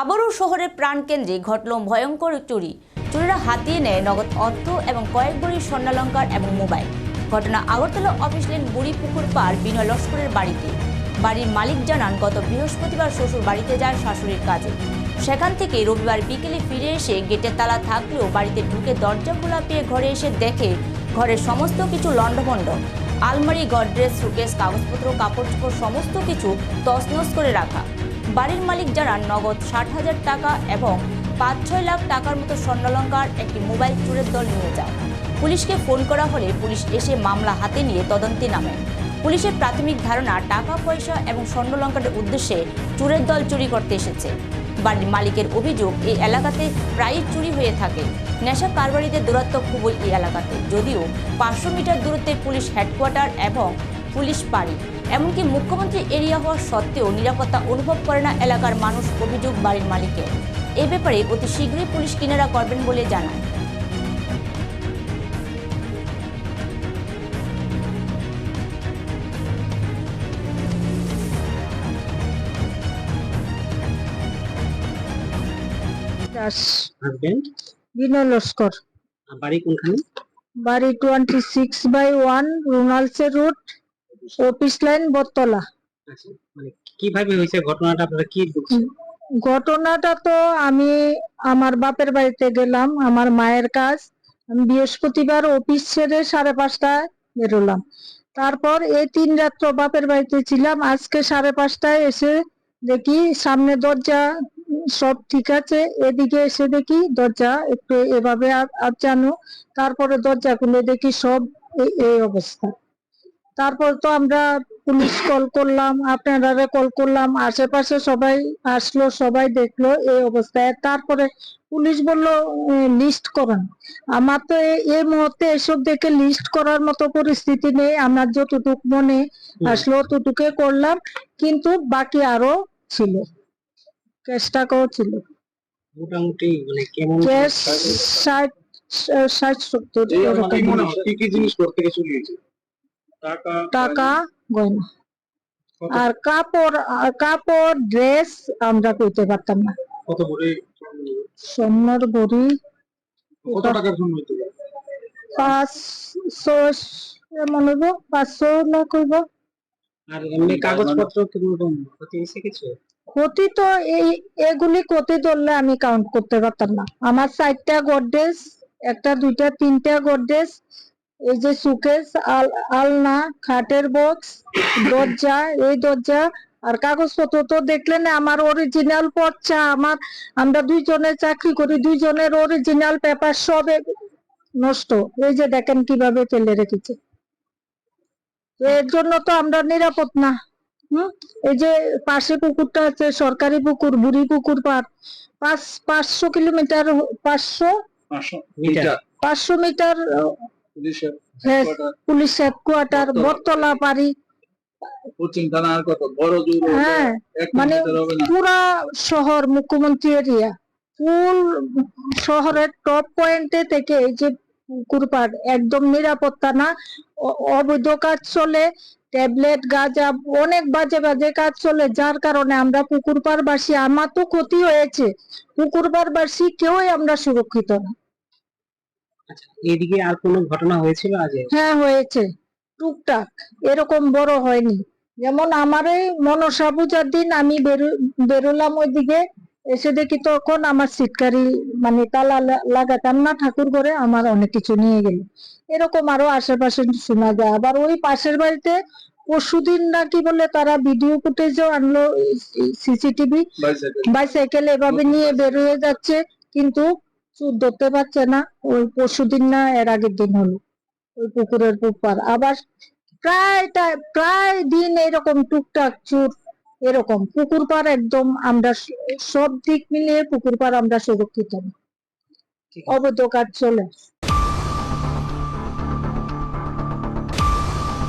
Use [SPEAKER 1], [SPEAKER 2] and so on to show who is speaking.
[SPEAKER 1] আবারও শহরের প্রাণকেন্দ্রে ঘটল ভয়ঙ্কর চুরি। চুরিরা হাতিয়ে নেয় নগদ অর্থ এবং কয়েক ভরি স্বর্ণালঙ্কার এবং মোবাইল। ঘটনা আগরতলা অফিস লেন বুড়ি পুকুর পার বিনয় লস্করের বাড়িতে। বাড়ির মালিক জানান, গত বৃহস্পতিবার শ্বশুর বাড়িতে যায় শাশুড়ির কাজে। সেখান থেকে রবিবার বিকেলে ফিরে এসে গেটের তালা থাকলেও বাড়িতে ঢুকে দরজা খোলা পেয়ে ঘরে এসে দেখে ঘরের সমস্ত কিছু লণ্ডভণ্ড। আলমারি, গডরেজ সুকেস কাগজপত্র কাপড় চোপড় সমস্ত কিছু তছনছ করে রাখা। বাড়ির মালিক যারা নগদ ষাট হাজার টাকা এবং পাঁচ ছয় লাখ টাকার মতো স্বর্ণালঙ্কার একটি মোবাইল চোরের দল নিয়ে যায় পুলিশকে ফোন করা হলে পুলিশ এসে মামলা হাতে নিয়ে তদন্তে নামে। পুলিশের প্রাথমিক ধারণা, টাকা, পয়সা এবং স্বর্ণলঙ্কারের উদ্দেশ্যে চোরের দল চুরি করতে এসেছে। বাড়ির মালিকের অভিযোগ, এই এলাকাতে প্রায়ই চুরি হয়ে থাকে। নেশা কারবারিদের দূরত্ব খুবই এই এলাকাতে। যদিও পাঁচশো মিটার দূরত্বে পুলিশ হেডকোয়ার্টার এবং পুলিশ পাড়ি। এমনকি মুখ্যমন্ত্রী এরিয়া হওয়া সত্ত্বেও নিরাপত্তা অনুভব করে না এলাকার মানুষ অভিযোগ বাড়ির মালিকের। এ ব্যাপারে অতি শীঘ্রই পুলিশ কিনারা করবেন বলে জানায়
[SPEAKER 2] দাস।
[SPEAKER 3] হাজবেন্ড
[SPEAKER 2] বিনয় লস্কর।
[SPEAKER 3] বাড়ি কোনখানে?
[SPEAKER 2] বাড়ি টোয়েন্টি সিক্স বাই ওয়ান রোনালসে রুট অফিস লাইন বটতলা।
[SPEAKER 3] আচ্ছা মানে কীভাবে হয়েছে ঘটনাটা? আপনারা কি
[SPEAKER 2] ঘটনাটা তো আমি আমার বাপের বাড়িতে গেলাম আমার মায়ের কাজ। আমি বৃহস্পতিবার অফিস ছেড়ে সাড়ে পাঁচটায় বেরোলাম। তারপর এই তিন রাত্র বাপের বাড়িতে ছিলাম। আজকে সাড়ে পাঁচটায় এসে দেখি সামনে দরজা সব ঠিক আছে এদিকে এসে দেখি দরজা একটু এভাবে আচানো তারপরে দরজা খুলে দেখি সব এই অবস্থা। তারপর তো আমরা পুলিশ কল করলাম আপনারা কল করলাম আশেপাশে সবাই আসলো সবাই দেখল এই অবস্থায়। তারপরে পুলিশ বলল লিস্ট করেন। আমার তো এই মুহূর্তে এসব দেখে লিস্ট করার মতো পরিস্থিতি নেই আমার যতটুক মনে আসলো ততটুকু করলাম কিন্তু বাকি আরও ছিল ক্যাশ টাকাও ছিল।
[SPEAKER 3] মোটামুটি মানে কেমন
[SPEAKER 2] ক্যাশ ষাট ষাট সত্তর
[SPEAKER 4] কি কি জিনিস করতে গিয়ে চুরি হয়েছে? টাকা
[SPEAKER 2] টাকা গয়না। আর কাপড় কাপড় ড্রেস আমরা কইতে পারতাম না।
[SPEAKER 4] কত করে
[SPEAKER 2] বড়ি
[SPEAKER 4] কত টাকার জন্য হইতে পারে?
[SPEAKER 2] পাঁচশো এমন হইব পাঁচশো লাখ হইব
[SPEAKER 3] আর এমনি কাগজপত্র কীরকম ক্ষতি হয়েছে কিছু?
[SPEAKER 2] ক্ষতি তো এই এগুলি ক্ষতি ধরলে আমি কাউন্ট করতে পারতাম না। আমার চারটা গডরেজ একটা দুইটা তিনটা গডরেজ এই যে সুকেস আল আলনা খাটের বক্স দরজা এই দরজা আর কাগজপত্র তো দেখলেন আমার অরিজিনাল পর্চা আমার আমরা দুইজনে চাকরি করি দুইজনের অরিজিনাল পেপার সব নষ্ট। এই যে দেখেন কীভাবে ফেলে রেখেছে। এর জন্য তো আমরা নিরাপদ না। হুম? এই যে পাশে পুকুরটা আছে সরকারি পুকুর বুড়ি পুকুর পার পাঁচ পাঁচশো কিলোমিটার পাঁচশো
[SPEAKER 4] পাঁচশো
[SPEAKER 3] মিটার।
[SPEAKER 2] পাঁচশো মিটার হ্যাঁ, পুলিশ হেডকোয়ার্টার
[SPEAKER 4] বটতলা।
[SPEAKER 2] পারি
[SPEAKER 4] পশ্চিম থানা আর কত বড় জোর
[SPEAKER 2] হ্যাঁ, মানে পুরা শহর মুখ্যমন্ত্রী এরিয়া। ফুল শহরের টপ পয়েন্টে থেকে এই যে পুকুর পাড় একদম নিরাপত্তা না অবৈধ কাজ চলে ট্যাবলেট গাঁজা অনেক বাজে বাজে কাজ চলে যার কারণে আমরা পুকুর পাড় বাসী আমার তো ক্ষতি হয়েছে। পুকুর পাড় বাসী কেউই আমরা সুরক্ষিত না।
[SPEAKER 3] আচ্ছা এইদিকে আর কোনো ঘটনা হয়েছিল আজ
[SPEAKER 2] হ্যাঁ হয়েছে। টুকটাক এরকম বড় হয়নি। যেমন আমার এই মনসা পূজার দিন আমি বেরোলাম ওইদিকে এসে দেখি তখন আমার সিটকারি মানে তালা লাগাতাম না ঠাকুর ঘরে আমার অনেক কিছু নিয়ে গেল। এরকম আরও আশেপাশে শোনা যায়। আবার ওই পাশের বাড়িতে পরশুদিন নাকি বলে তারা ভিডিও ফুটেজও আনলো সিসিটিভি
[SPEAKER 4] বাইসাইকেল
[SPEAKER 2] বাইসাইকেল এভাবে নিয়ে বেরিয়ে যাচ্ছে। কিন্তু চুর ধরতে পারছে না। ওই পরশুদিন না এর আগের দিন হলো। ওই পুকুরের পুপার আবার প্রায় প্রায় দিন এরকম টুকটাক চুর এরকম। পুকুর পার একদম আমরা সব দিক মিলিয়ে পুকুর পার আমরা সুরক্ষিত না। অবৈধ কাজ চলে।